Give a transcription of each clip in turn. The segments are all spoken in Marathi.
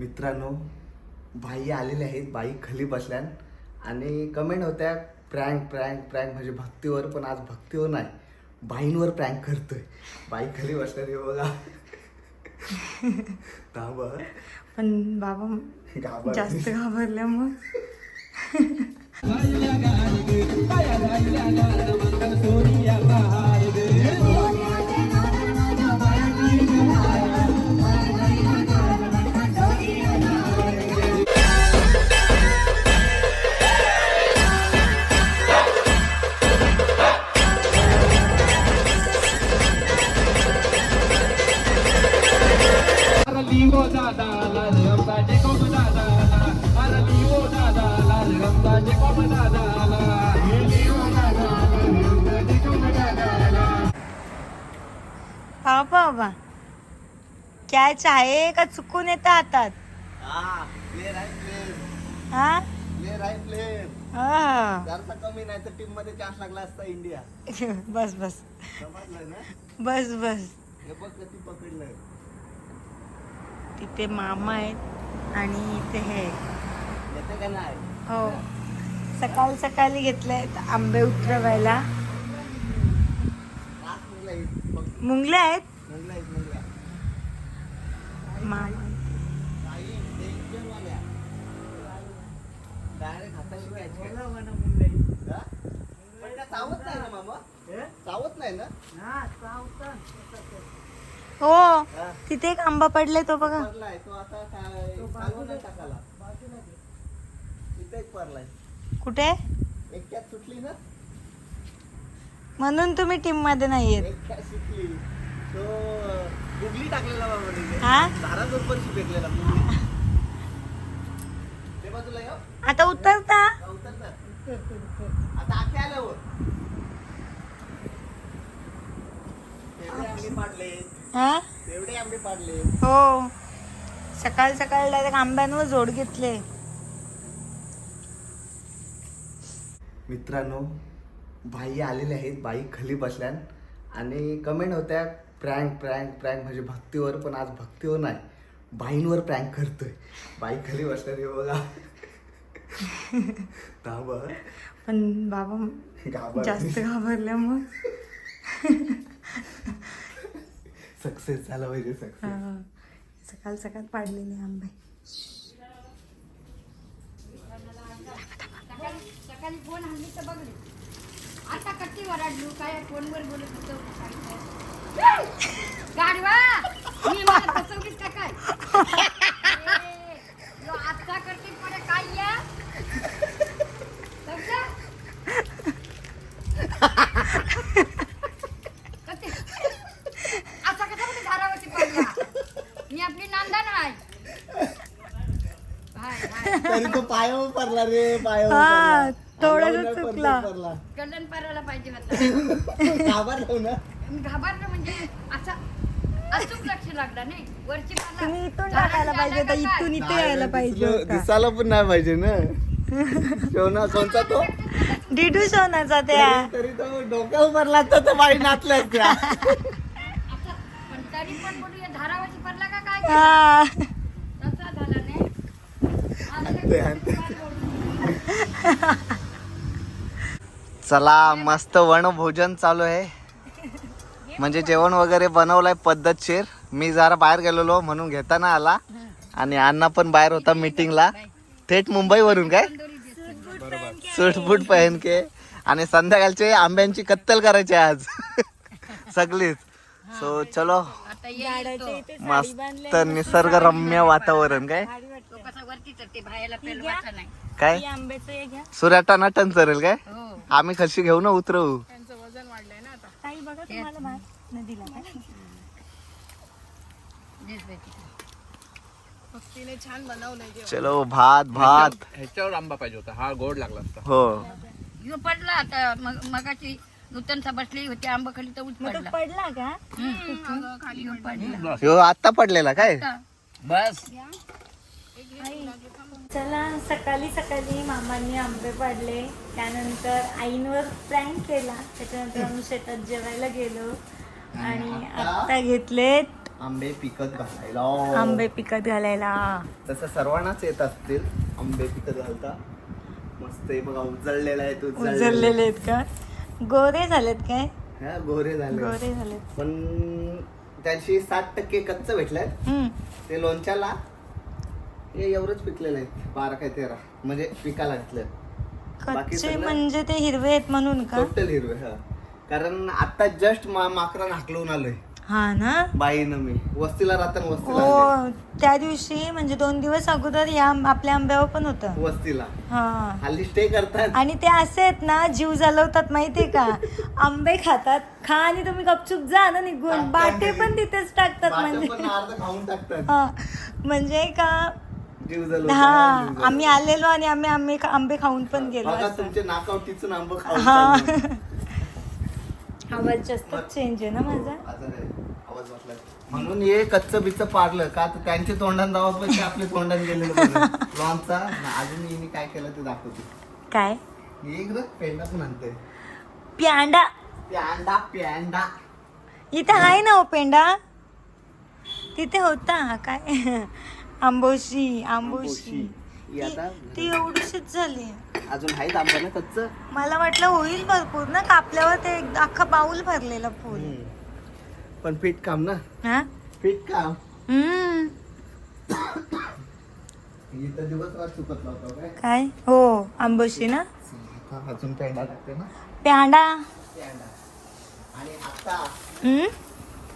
मित्रांनो बाई आलेले आहेत बाई खाली बसल्यान. आणि कमेंट होत्या प्रँक प्रँक प्रँक म्हणजे भक्तीवर पण आज भक्तीवर नाही. बाईंवर प्रँक करतोय. बाई खाली बसल्यान हे बघा. थांबा पण बाबा. जास्त घाबरल्यामुळे. काय आहे का चुकून येतं हातात? हा हा? कमी नाही तर टीममध्ये चान्स लागला असता इंडिया बस बस. समजलं ना? बस बस. हे बघ किती पकडलं. तिथे मामा आहेत आणि इथे हे. येते का नाही? हो. सकाळ सकाळी घेतले आंबे उतरवायला. मुलं आहेत. फक्त मुंगले आहेत मुलं आहेत मुलं मामा काही डेंजरवाल्या डायरेक्ट हाताने माल. चावत नाही ना चावत नाही ना हो तिथे एक आंबा पडलाय तो बघा. तो आता काय कुठे? एकट्यात सुटली ना म्हणून तुम्ही टीममध्ये नाहीयेत. सुटली तो गुगली टाकलेला. हा? आता उतरता? हा हो? सकाळ सकाळ डायरेक्ट आंब्यांवर जोड घेतले. मित्रांनो बाई आलेले आहेत बाई खाली बसल्यान. आणि कमेंट होत्या प्रँक प्रँक प्रँक म्हणजे भक्तीवर पण आज भक्तीवर नाही. बाईंवर प्रँक करतोय. बाई खाली हे बघा. थांबा पण बाबा घाबरली. जास्त घाबरल्यामुळे. सक्सेस झाला पाहिजे सक्सेस हा. सकाळ सकाळ पाडलेले आंबे. सकाळी फोन आणली तर बघली. आता कट्टी वराडलू? काय फोनवर बोलत होतो गाडवा मी मला फसवलीस का काय ए, यो आता करते पडे काय या समजा? कट्टी. असा कसा कुठे धारावरती पडला मी आपली नांदा नाही हाय हाय तरी तो पायावर पडला रे पायावर हा, पडला. थोडासा अंगावर नाही चुकला. पडला, पारायला पाहिजे होता पडला. ना घाबरलं म्हणजे असा अचूक लक्ष लागला नाही. वरची पाला तुम्ही इथून झाडाची टाकायला पाहिजे होता? इथून इथे यायला पाहिजे होता. दिसायला पण नाही पाहिजे ना. शोना कोणता तो? डिडू सोनाचा त्या. तरी- तो डोक्यावर पडला तर तो बाई नाचल्या असत्या असं पण तरी पण बोलू या धारावाची पडला का काय? केलं? हा. तसा झाला नाही. आणते, आणते. चला मस्त वनभोजन चालू आहे. म्हणजे जेवण वगैरे बनवलंय पद्धतशीर. मी जरा बाहेर गेलेलो म्हणून घेता ना आला. आणि अण्णा पण बाहेर होता मीटिंगला थेट मुंबईवरून काय? सूट बूट पहन के आणि संध्याकाळचे आंब्यांची कत्तल करायची आज. सगळीच. सो चलो. मस्त निसर्गरम्य वातावरण काय? काय? सुराटा नटन चरेल काय? हो. आम्ही खशी घेऊ ना उतरवू? बघा तुम्हाला भात नदीला काय? दिस बाई. चलो भात भात. ह्याच्यावर आंबा पाहिजे होता. हा गोड लागला असता. हो. ह्यो पडला आता मग मगाची नूतनचा बसली होती आंबा खाली तर उच मग तो पडला पडला का? हम्म. पडला. ह्यो आत्ता पडलेला काय? बस. चला सकाळी सकाळी मामांनी आंबे पाडले. त्यानंतर आईंवर प्रँक केला. त्याच्यानंतर आम्ही शेतात जेवायला गेलो. आणि आता घेतलेत आंबे पिकत घालायला. आंबे पिकत घालायला. तसं सर्वांनाच येत असतील आंबे पिकत घालता. मस्त बघा उजळलेला आहे तो उजळलेले. आहेत का? गोरे झालेत काय? हा गोरे झाले गोरे झालेत. पण त्याशी साठ टक्के कच्च भेटलंय. ते लोणच्याला हे एवढंच पिकलेलं आहे. बारा काय तेरा. म्हणजे पिकाला घातलं. बाकी कच्चे सगळं- म्हणजे ते हिरवे आहेत म्हणून का? टोटल हिरवे हा. कारण आता जस्ट माकरा हाकलून आलोय. हा ना? बाईनं मी. वस्तीला राहताना वस्तीला आले. हो त्या दिवशी म्हणजे दोन दिवस अगोदर या आपल्या आंब्यावर पण होतं. वस्तीला. हा. हल्ली स्टे करतात. आणि ते असे आहेत ना जीव जलवतात माहितीये का? आंबे खातात. खा आणि तुम्ही गपचूप जा ना निघून. टाकतात बाटे. पण तिथेच टाकतात बाटं म्हणजे. पण अर्ध खाऊन टाकतात. हा. म्हणजे का जीव जलवतात, हा. आम्ही आलेलो आणि आम्ही आंबे आंबे खाऊन पण गेलो बघा असं. तुमचे नाकावटीचं आंब खाऊन हा. चाललंय. आवाज जास्त चेंज आहे ना माझा? आवाज वाटला म्हणून हे कच्च बिच्च पारलं का तर त्यांचे तोंडान पण आपले तोंडान गेलेलं बरं. लॉनचा. ना, अजून हिने काय केलं ते दाखवते. काय? हे एक पेंडा पण आणते प्यांडा. प्यांडा प्यांडा. इथे आहे ना हो पेंडा. तिथे होता काय? आंबोशी आंबोशी. ही आता ती- एवढीशीच झाली. अजून आहेत आंबा ना कच्च मला वाटलं होईल भरपूर ना कापल्यावर ते एक अख्खं बाऊल भरलेलं फुल. पण पीठ काम ना? हा? पीठ काम. हम्म. इथं काय? काय? हो आंबोशी ना? आता अजून पेंडा टाकते ना? प्यांडा पेंडा. आणि आता हम्म?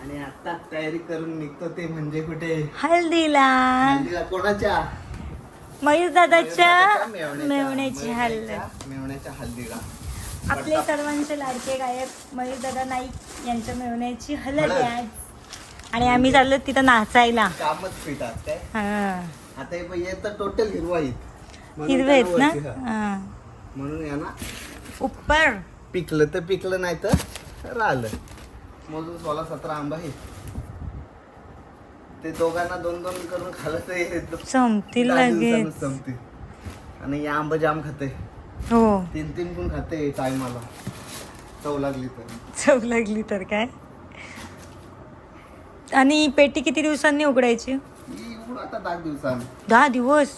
आणि आता तयारी करून निघतो ते म्हणजे कुठे? हल्दीला. हल्दीला कोणाच्या? मयूर दादाच्या मेवण्याची हल्द. मेवण्याच्या- हल्दीला. आपले सर्वांचे लाडके गायक मयूर दादा नाईक यांच्या मेवण्याची हलद. आहे आज. आणि आम्ही चाललो तिथं नाचायला. कामच काय? हा. आता हे पण येतं टोटल हिरवा हिरवे आहेत ना? हा. म्हणून यांना उप्पर. पिकलं तर पिकलं नाही तर राहिलं. मोजून सोळा सतरा आंबा आहे ते दोघांना दोन दोन करून दहा दिवसानं संपते आणि हे आंबा जाम खाते. हो. तीन तीन पण खाते टायमाला चव लागली तर. चव लागली तर काय? आणि पेटी किती दिवसांनी उघडायची? ही उघड आता दहा दिवसांनी. दहा दिवस?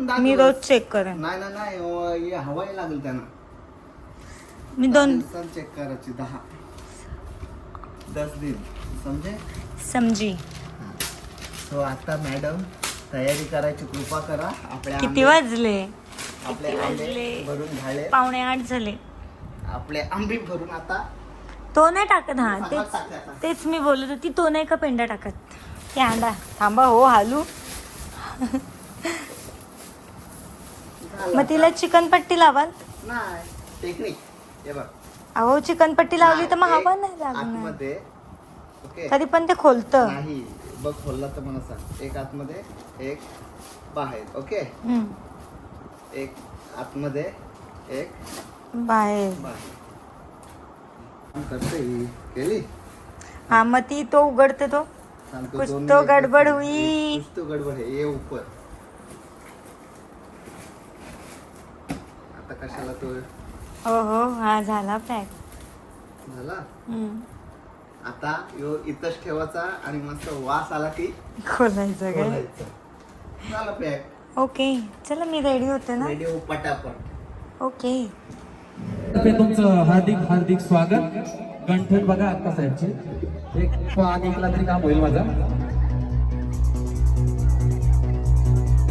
दहा मी दिवस. रोज चेक करेन. नाही ना नाही. अं, हे हवाई लागेल त्यांना. मी दोन चेक करायची दहा. दस दिन समजे? समजी. तो आता मॅडम तयारी करायची कृपा करा. आपल्या किती आंबे- वाजले? आपले किती आंबे वाजले? भरून झाले. पावणे आठ झाले. आपले आंबे भरून आता तो नाही टाकत हा तेच टाकायचा. तेच मी बोलत होती तो नाही का पेंडा टाकत? ते अंडा थांबा हो हालू. मग तिला चिकन पट्टी लावाल? नाही टेक्निक. हे बघ. अहो चिकन पट्टी लावली तर मग हवा नाही लागणार. आतमध्ये ओके. तरी पण ते खोलतं. नाही बघ खोलला तर मला सांग. एक आतमध्ये एक बाहेर ओके. एक आतमध्ये एक बाहेर. बाहेर. करते ही. केली? हा मग ती तो उघडते तो. सांगतो कुछ दोन तो मिनिटं. गडबड हुई. कुछ तो गडबड है ये ऊपर. आता कशाला तो हो हो हा झाला पॅक झाला? हम्म. आता यो इथंच ठेवायचा आणि मस्त वास आला की खोलायचं काय? खोलायचा. झालं पॅक ओके चला मी रेडी होते ना? रेडिओ पटापट. ओके. तर्फे तुमचं हार्दिक हार्दिक स्वागत. गंठन बघा अक्का साहेबचे. एक आणि एकला तरी काम होईल माझा.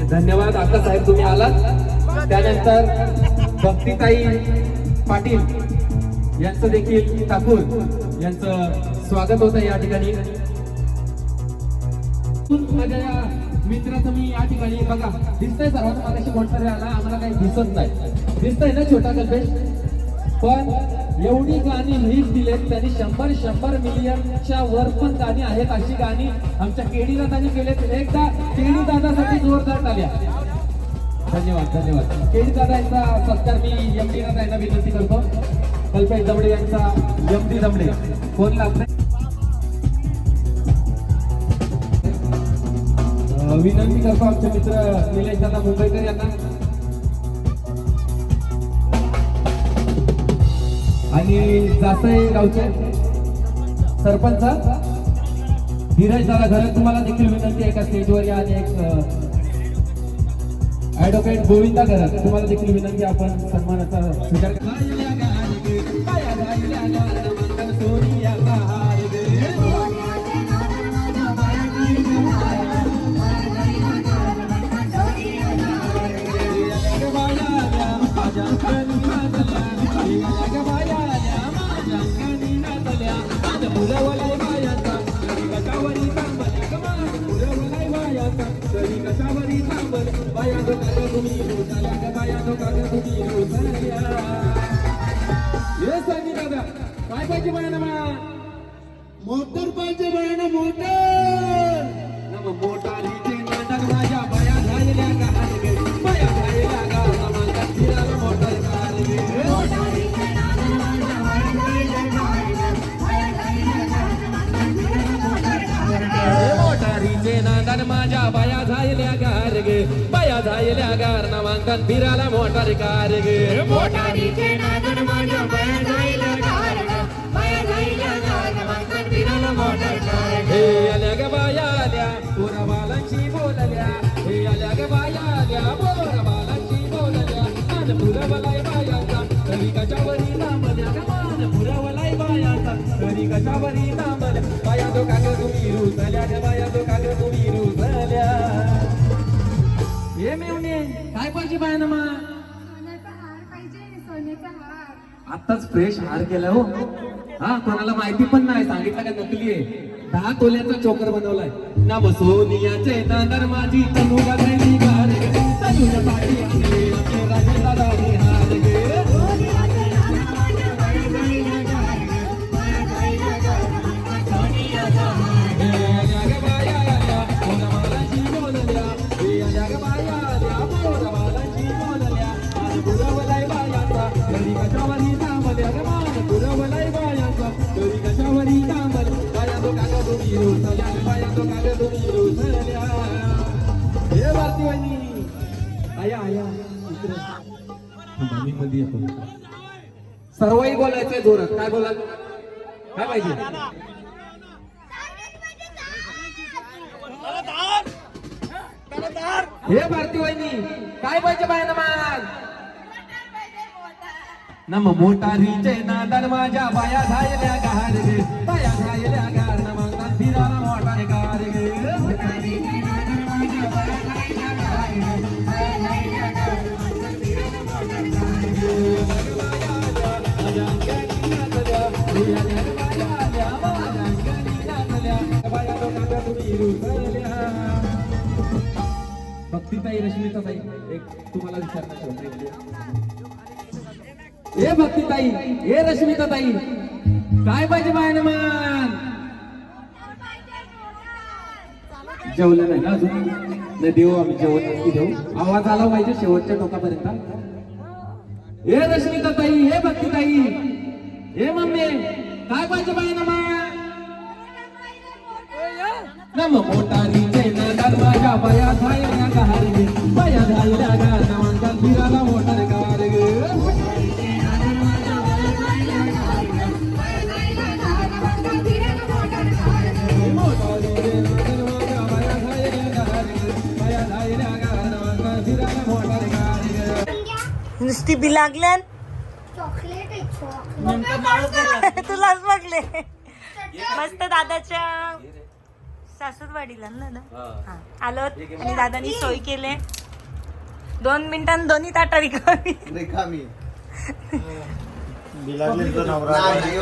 धन्यवाद अक्का साहेब तुम्ही आलात. त्यानंतर भक्तीताई पाटील यांचं देखील ठाकूर यांचं स्वागत होतं या ठिकाणी. माझ्या या मित्राचं मी या ठिकाणी बघा दिसतंय सर्वात मागाशी कोणतरी आला आम्हाला काही दिसत नाही. दिसतंय ना छोटा कल्पेश? पण एवढी गाणी हिट दिलेत त्यांनी शंभर शंभर मिलियनच्या वर पण गाणी आहेत अशी गाणी आमच्या केडी दादानी केलेत एकदा केडी दादासाठी जोरदार आल्या धन्यवाद धन्यवाद. केडी दादा यांचा सत्कार मी एम डी दादा यांना विनंती करतो. कल्पेश दमडे यांचा एम डी दमडे कोण लागतंय विनंती करतो आमचे मित्र निलेश दादा मुंबईकर यांना. आणि जासई गावचे सरपंच धीरज दादा घरात तुम्हाला देखील विनंती आहे का? स्टेजवर या आणि एक ॲडव्होकेट गोविंदा करत तुम्हाला देखील विनंती आपण सन्मानाचा स्वीकार काय गार गे बाया झालेल्या गार नामांकन फिरायला मोटर कार गे मोटारीचे नांदन माझ्या बाया झालेल्या गार गे बाया झालेल्या गार नामांकन फिरायला मोटर कार हे आल्या ग बाया आल्या पोरा बालांशी बोलल्या हे आल्या ग बाया आल्या पाहिजे बाया हार आत्ताच फ्रेश हार केला हो. हा कोणाला माहिती पण नाही सांगितलं का नकली आहे? दहा तोल्याचा चोकर बनवलाय. ना सोनियाचे नांदर माझी तनू बदलली सर्वही बोलायचंय जोरात काय बोला? काय पाहिजे? हे भारती वहिनी काय पाहिजे बाय मान नम मोटारीचे नादर माझ्या बाया झालेल्या गार गे बाया झायल्या भक्तीताई एक तुम्हाला विचारणार हे भक्तीताई हे रश्मिताताई काय पाहिजे बायन मान? जेवलं नाही ना अजून? नाही देऊ आम्ही जेवण नक्की देऊ. आवाज आला पाहिजे शेवटच्या टोकापर्यंत. हे रश्मिताताई हे भक्तीताई. हे मम्मी काय पाहिजे बायन मान नम मोटारीचे नादार माझ्या बाया झायल्या गार गे बाया झायल्या गार नामांकन फिराला मोटार गार गे मोटारीचे नादार माझ्या बाया झायल्या गार गे बाया झायल्या गार नामांकन फिराला मोटार गार गे नुसती बी लागल्यान चॉकलेट आहे चॉकलेट तुलाच बघले मस्त दादाच्या सासूरवाडीला ना ना? हा. आलो. आणि दादानी सोय केले. दोन मिनिटां दोन्ही ताटा रिकामी. रिकामी.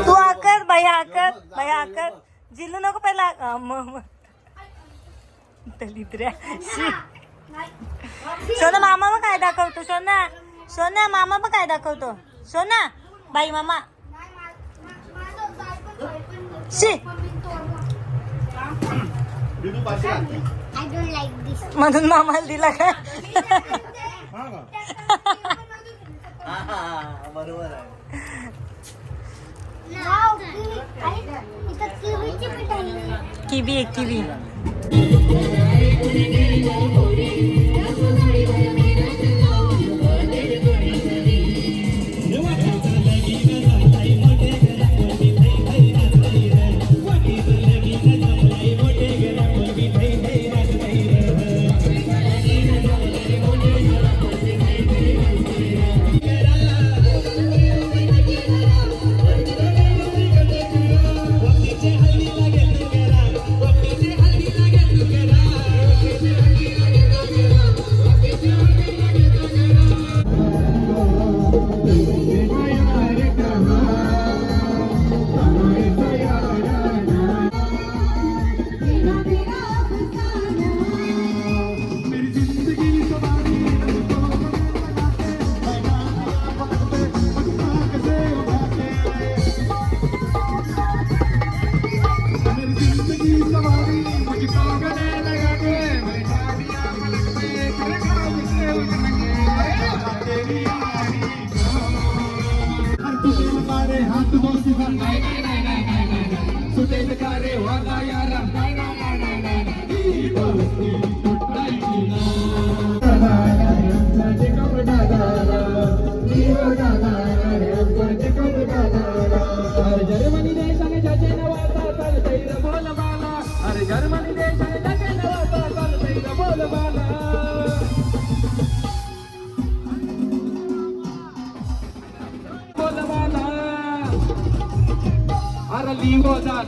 तू आकर भैया आकर भैया आकर. जिलू नको पहिला. दलिद्र्या शी. सोना मामा मग काय दाखवतो? सोना. सोना मामा मग काय दाखवतो? सोना बाई मामा. शी. म्हणून मामाला दिला का? बरोबर आहे. इथं किवीची मिठाई किवी आहे किवी.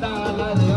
দালারে